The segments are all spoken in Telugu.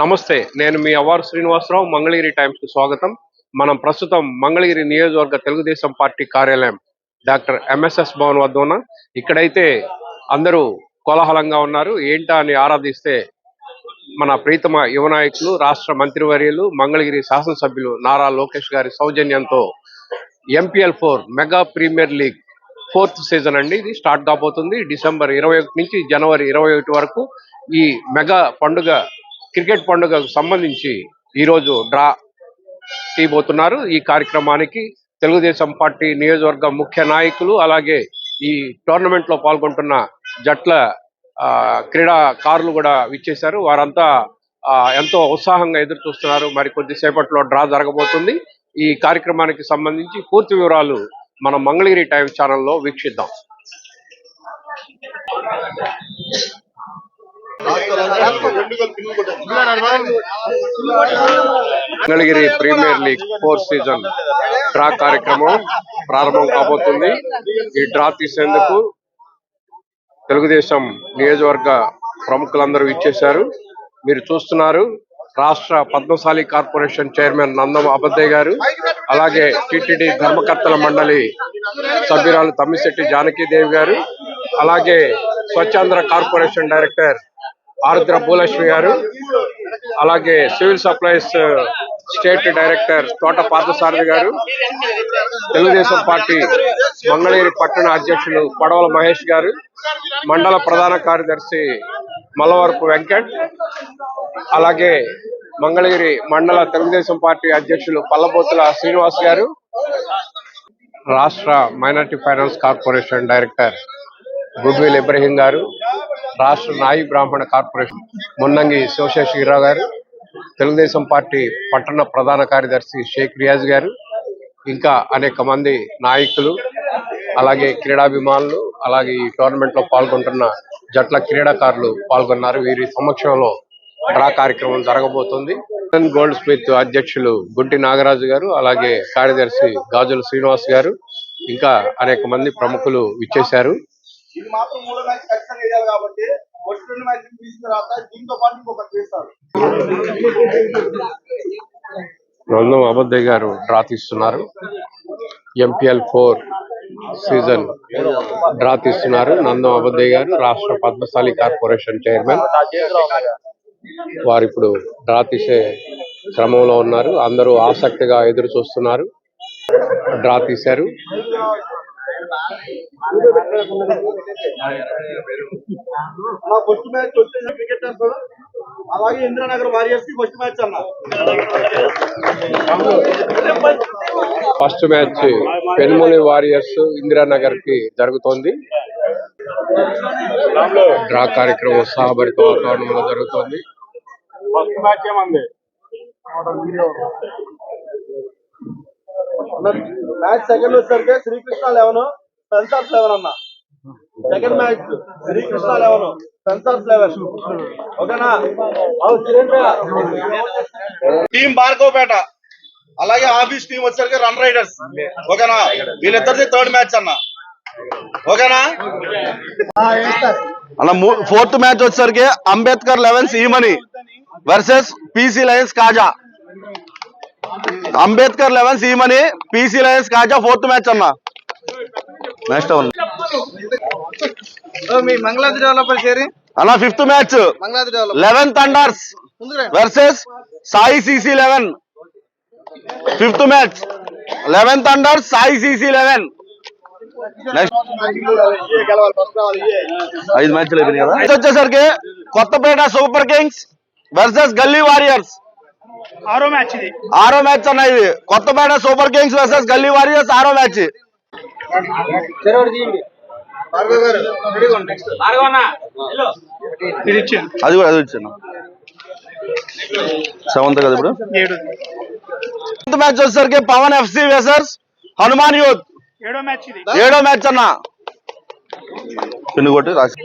నమస్తే నేను మీ అవారు శ్రీనివాసరావు మంగళగిరి టైమ్స్ స్వాగతం. మనం ప్రస్తుతం మంగళగిరి నియోజకవర్గ తెలుగుదేశం పార్టీ కార్యాలయం డాక్టర్ ఎంఎస్ఎస్ భవన్ వద్ద ఉన్న. ఇక్కడైతే అందరూ కోలాహలంగా ఉన్నారు. ఏంటా అని ఆరాధిస్తే మన ప్రీతమ యువ నాయకులు రాష్ట్ర మంత్రివర్యులు మంగళగిరి శాసనసభ్యులు నారా లోకేష్ గారి సౌజన్యంతో MPL four mega premier league fourth season అండి. ఇది స్టార్ట్ కాబోతుంది. డిసెంబర్ ఇరవై ఒకటి నుంచి జనవరి ఇరవై ఒకటి వరకు ఈ మెగా పండుగ క్రికెట్ పండుగకు సంబంధించి ఈరోజు డ్రా తీయబోతున్నారు. ఈ కార్యక్రమానికి తెలుగుదేశం పార్టీ నియోజకవర్గ ముఖ్య నాయకులు అలాగే ఈ టోర్నమెంట్లో పాల్గొంటున్న జట్ల ఆ, క్రీడాకారులు కూడా విచ్చేశారు. వారంతా ఎంతో ఉత్సాహంగా ఎదురు చూస్తున్నారు మరి కొద్దిసేపట్లో డ్రా జరగబోతుంది. ఈ కార్యక్రమానికి సంబంధించి పూర్తి వివరాలు మన మంగళగిరి టైమ్స్ ఛానల్లో వీక్షిద్దాం. Mangalagiri premier league four season draw కార్యక్రమం ప్రారంభం కాబోతుంది. ఈ డ్రా తీసేందుకు తెలుగుదేశం నియోజకవర్గ ప్రముఖులందరూ ఇచ్చేశారు. మీరు చూస్తున్నారు రాష్ట్ర పద్మశాలి కార్పొరేషన్ చైర్మన్ నందం అబద్దే గారు అలాగే టిటిడి ధర్మకర్తల మండలి సభ్యురాలు తమ్మిశెట్టి జానకీదేవి గారు అలాగే స్వచ్ఛాంధ్ర కార్పొరేషన్ డైరెక్టర్ ఆరుద్ర భూలక్ష్మి గారు అలాగే civil supplies uh, state director Thota Parthasarathi గారు తెలుగుదేశం పార్టీ మంగళగిరి పట్టణ అధ్యక్షులు పడవల మహేష్ గారు మండల ప్రధాన కార్యదర్శి మల్లవరపు వెంకట్ అలాగే మంగళగిరి మండల తెలుగుదేశం పార్టీ అధ్యక్షులు పల్లబోతుల శ్రీనివాస్ గారు రాష్ట్ర minority finance corporation director goodwill Ibrahim గారు రాష్ట్ర నాయి బ్రాహ్మణ కార్పొరేషన్ మున్నంగి శివశేషగిరిరావు గారు తెలుగుదేశం పార్టీ పట్టణ ప్రధాన కార్యదర్శి షేక్ రియాజ్ గారు ఇంకా అనేక మంది నాయకులు అలాగే క్రీడాభిమానులు అలాగే ఈ టోర్నమెంట్లో పాల్గొంటున్న జట్ల క్రీడాకారులు పాల్గొన్నారు. వీరి సమక్షంలో డ్రా కార్యక్రమం జరగబోతుంది. గోల్డ్ స్మిత్ అధ్యక్షులు గుంటి నాగరాజు గారు అలాగే కార్యదర్శి గాజుల శ్రీనివాస్ గారు ఇంకా అనేక మంది ప్రముఖులు విచ్చేశారు. ఇది మాత్రం మూడో మ్యాచ్ ఖచ్చితంగా వేయాలి కాబట్టి ఫస్ట్ రెండు మ్యాచ్ తీసిన తర్వాత దీంతో పాటు ఇంకొకటి చేస్తారు. నందం అబద్దయ్య గారు డ్రా తీస్తున్నారు. ఎంపీఎల్ ఫోర్ సీజన్ డ్రా తీస్తున్నారు. నందం అబద్దయ్య గారు రాష్ట్ర పద్మశాలి కార్పొరేషన్ చైర్మన్. వారు ఇప్పుడు డ్రా తీసే క్రమంలో ఉన్నారు. అందరూ ఆసక్తిగా ఎదురు చూస్తున్నారు. డ్రా తీశారు. మా ఫస్ట్ మ్యాచ్ వచ్చేసి క్రికెటర్స్ అలాగే ఇంద్రనగర్ వారియర్స్కి ఫస్ట్ మ్యాచ్ అన్న. ఫస్ట్ మ్యాచ్ పెనుమూలి వారియర్స్ ఇందిరానగర్కి జరుగుతోంది. డ్రా కార్యక్రమం ఉత్సాహభరిత వాతావరణంలో జరుగుతోంది. ఫస్ట్ మ్యాచ్ ఏమంది? మ్యాచ్ సెకండ్ వచ్చేసరికి శ్రీకృష్ణ లెవెన్ సెన్సార్స్ లెవెన్ అన్న. Second match Srikrishna eleven sensors eleven. ఓకేనా? టీం భార్గవపేట. అలాగే ఆఫీస్ టీం వచ్చేసరికి రన్ రైడర్స్. ఓకేనా? వీళ్ళిద్దరిది థర్డ్ మ్యాచ్ అన్న. ఓకేనా? అన్న ఫోర్త్ మ్యాచ్ వచ్చేసరికి Ambedkar elevens Emani versus PC lions Kaja. Ambedkar elevens Emani PC lions Kaja fourth match అన్న. నెక్స్ట్ అన్న fifth match. Eleven thunders versus Sai CC eleven. Fifth match. Eleven thunders Sai CC eleven. ఐదు మ్యాచ్లు అయిపోయినాయి కదా. వచ్చేసరికి Kothapeta super kings versus Galli warriors. ఆరో మ్యాచ్ ఇది. ఆరో మ్యాచ్ అన్న ఇది. Kothapeta super kings versus Galli warriors ఆరో మ్యాచ్. ఇచ్చాను అది కూడా అది వచ్చాను సెవెంత్ కదా ఇప్పుడు? మ్యాచ్ వచ్చేసరికి Pawan FC versus Hanuman youth. ఏడో మ్యాచ్ ఇది. ఏడో మ్యాచ్ అన్న. పిన్ను కొట్టి రాసి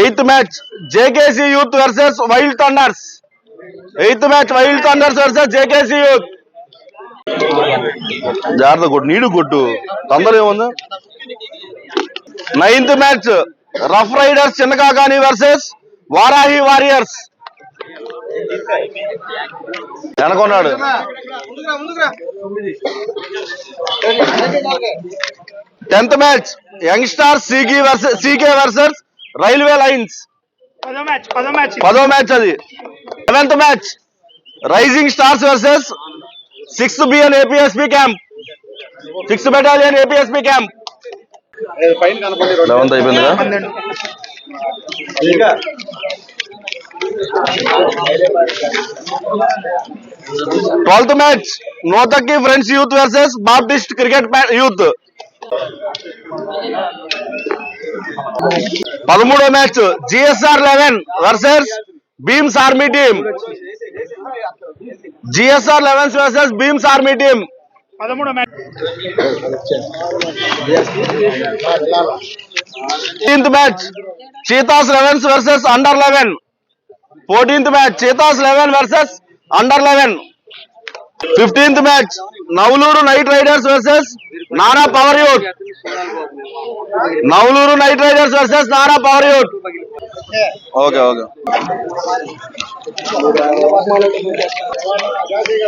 eighth match JKC youth versus wild thunders. Eighth match wild thunders versus JKC youth. జాగ్రత్త కొట్టు నీడు కొట్టు. తొందర ఏముంది? Ninth match rough riders Chinnakakani versus Varahi warriors. వెనకొన్నాడు tenth match young star CK versus CK versus railway lines. పదో మ్యాచ్ అది. Seventh match rising stars versus sixth BN APSP camp. Sixth battalion APSP camp. Eleventh అయిపోయిందిగా? Twelfth match Nothakki friends youth versus baptist cricket youth పదమూడో match GSR eleven versus Bheems army team GSR elevens versus Bheems army team పదమూడో match fifteenth match cheetahs elevens versus under eleven fourteenth match cheetahs eleven versus under eleven. Fifteenth match Navaluru knight riders versus Nara power youth Navaluru knight riders versus Nara power youth okay okay.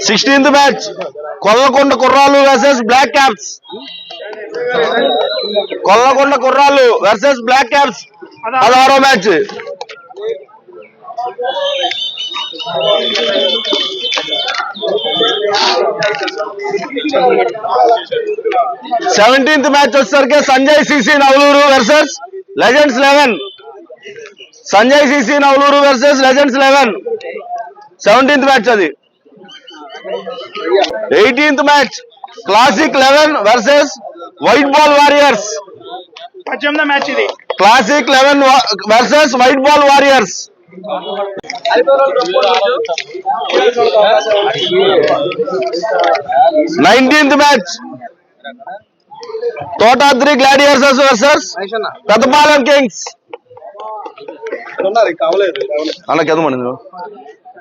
Sixteenth match Kollakonda కుర్రాళ్ళు వర్సెస్ బ్లాక్ క్యాప్స్. కొల్లకొండ కుర్రాళ్ళు వర్సెస్ బ్లాక్ క్యాప్స్. పదహారో మ్యాచ్. సెవెంటీన్త్ మ్యాచ్ వచ్చేసరికి Sanjay CC Navaluru versus legends eleven Sanjay CC Navaluru versus legends eleven seventeenth match అది. Eighteenth match classic eleven versus white ball warriors పద్దెనిమిదో మ్యాచ్ ఇది. Classic eleven versus white ball warriors nineteenth match. Thotadri gladiators versus Peddapalem kings. ఉన్నారు అన్న కింద పడింది. నువ్వు.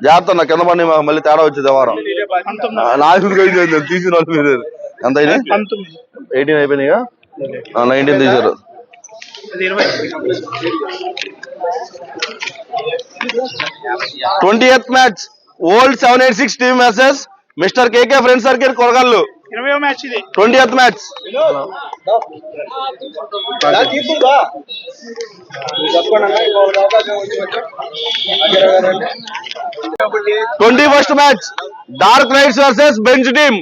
జాగ్రత్త అన్న కింద పడి మాకు మళ్ళీ తేడా వచ్చేది వారం పంతొమ్మిది నాకు తీసిన వాళ్ళు మీరు. ఎంత అయినాయి? ఎయిటీన్ అయిపోయినాయిగా నైన్టీన్ తీసారు twenty eighth match old seven eight six team versus mister KK friend circle ఇది. Twenty eighth match. Twenty first match dark knights versus bench team.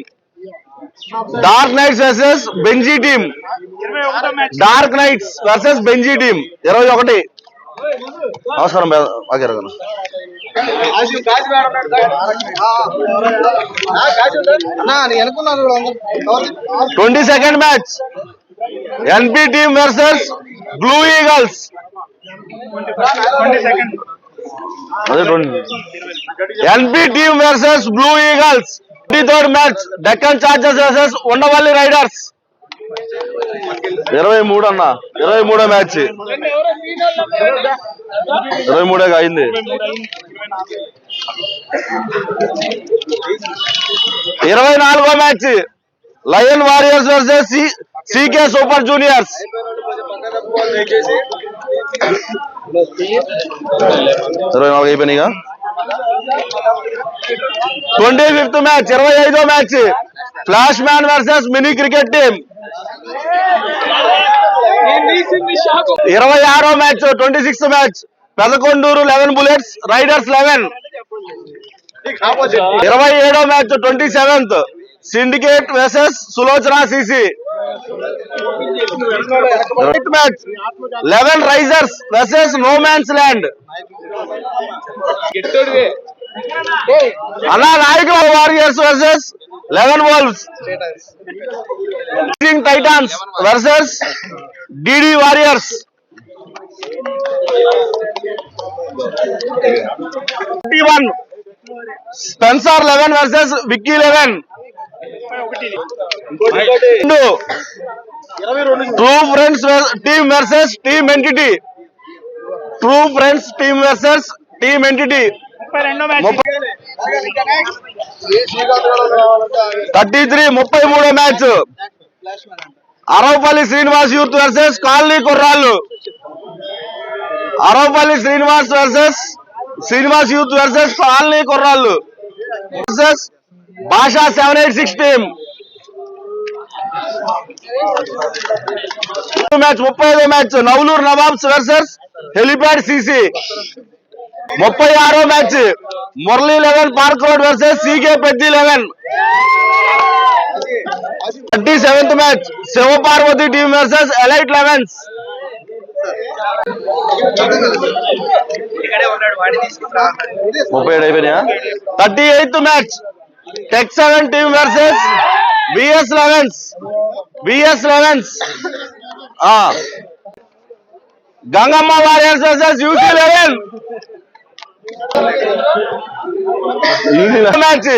Dark knights versus Benji team. Dark knights versus Benji team. ఇరవై ఒకటి. నమస్కారం అనుకున్నాను twenty second match. NP team versus blue eagles. NP team versus blue eagles. Twenty third match Deccan chargers versus Undavalli riders. ఇరవై మూడు అన్న. ఇరవై మూడో మ్యాచ్. ఇరవై మూడే అయింది. ఇరవై నాలుగో match. Lion warriors versus CK super juniors. ఇరవై నాలుగు అయిపోయినాయిగా. ట్వంటీ ఫిఫ్త్ మ్యాచ్ ఇరవై ఐదో match. Flash man versus mini cricket team. ఇరవై ఆరో match twenty sixth match Pedakonduru eleven bullets riders eleven. ఇరవై ఏడో match twenty seventh syndicate versus Sulochana CC. Match eleven risers versus no man's land. అలా నాయకుల warriors versus eleven wolves titans versus DD warriors one Spencer eleven versus Vicky eleven ఒకటి ఇది రెండు true friends team versus team entity true friends team versus team entity ముప్పై రెండో మ్యాచ్ థర్టీ త్రీ ముప్పై మూడో match. Aravapalli Srinivas youth versus colony కుర్రాళ్ళు. Aravapalli Srinivas versus Srinivas youth versus colony కుర్రాళ్ళు. Versus Basha seven eight six team. Match ముప్పై ఐదో match. Navaluru Nawabs versus helipad CC. ముప్పై ఆరో match. Murali eleven park road versus CK Peddi eleven. Thirty seventh match. Shiva Parvati team versus elite elevens. ముప్పై ఏడు అయిపోయినాయా? Thirty eighth match. Tech seven team versus BS elevens. BS elevens. Gangamma warriors versus UC eleven. Match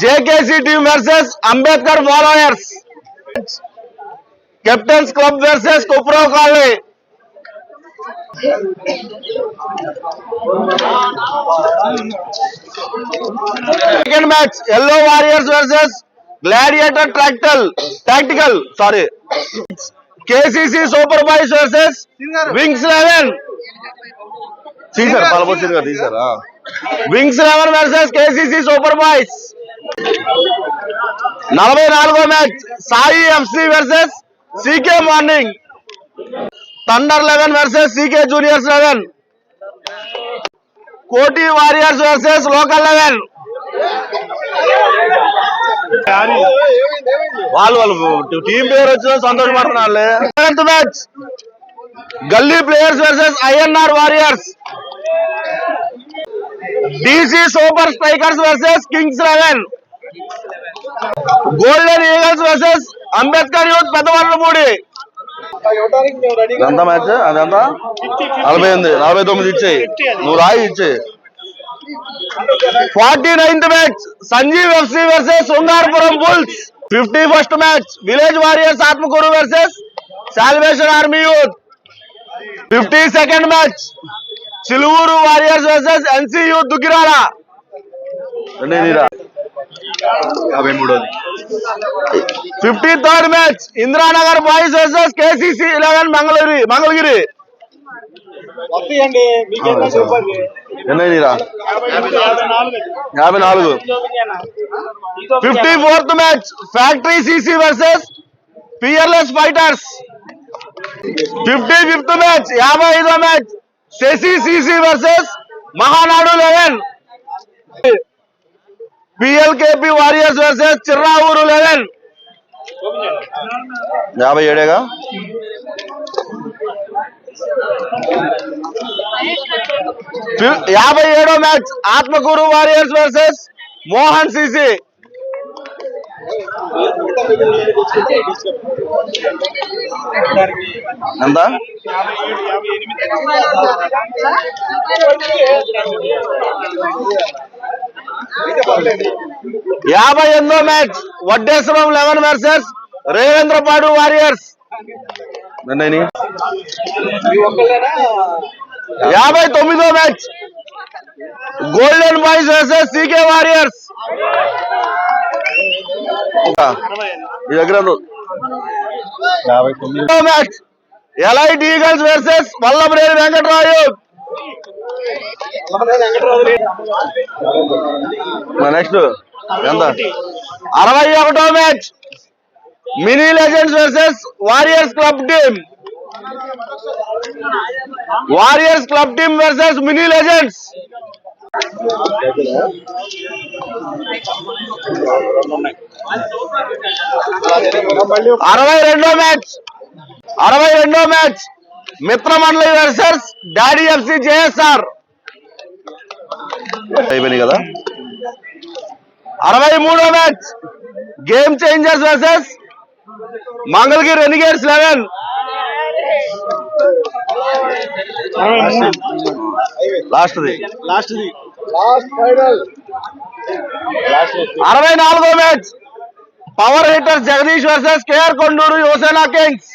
JKC team versus Ambedkar followers captains club versus కుప్రో colony second match yellow warriors versus gladiator ట్రాక్టల్ tactical sorry KCC super boys versus wings eleven తీసారు పాలపోతుంది కదా తీసారా wings eleven versus KCC super boys నలభై నాలుగో match Sai FC versus CK morning thunder eleven versus CK juniors eleven కోటి వారియర్స్ వర్సెస్ లోకల్ లెవెన్ వాళ్ళు వాళ్ళు టీం పేరు వచ్చిన సంతోషపడుతున్నారు seventh match Galli players versus INR warriors DC super strikers versus kings eleven golden eagles versus Ambedkar youth Peddavallapudi ఎంత మ్యాచ్ అదంతా? నలభై ఎనిమిది నలభై తొమ్మిది ఇచ్చేయి. నువ్వు రాయి ఇచ్చేయి. Forty ninth match Sanjeev FC versus Srungarapuram bulls fifty first match village warriors Atmakuru versus salvation army youth. Fifty second match Chiluvuru warriors versus NC youth Duggirala. యాభై మూడోది fifty third match Indiranagar boys versus KCC eleven Mangalagiri Mangalagiri. ఎన్నైనా యాభై నాలుగు fifty fourth match factory CC versus peerless fighters fifty fifth match యాభై ఐదో match Shashi CC versus Mahanadu eleven PLKP warriors versus Chirravuru eleven యాభై ఏడేగా ఫి- యాభై ఏడో match Atmakur warriors versus Mohan CC. ఎంత యాభై ఎనిమిదో match Vaddeswaram eleven versus Revendrapadu warriors. యాభై తొమ్మిదో match. Golden boys versus CK warriors ఈ దగ్గర match. Elite eagles versus Vallabhaneni Venkatarayu next ఎంత? అరవై ఒకటో match. Mini legends versus warriors club team warriors club team versus mini legends అరవై రెండో మ్యాచ్ అరవై రెండో match Mitramandali versus daddy FC JSR. అయిపోయినాయి కదా? అరవై మూడో match game changers versus Mangalagiri renegades eleven లాస్ట్ది. Last last final. అరవై నాలుగో match. Power hitter Jagadish versus KR Konduru Yuvasena kings.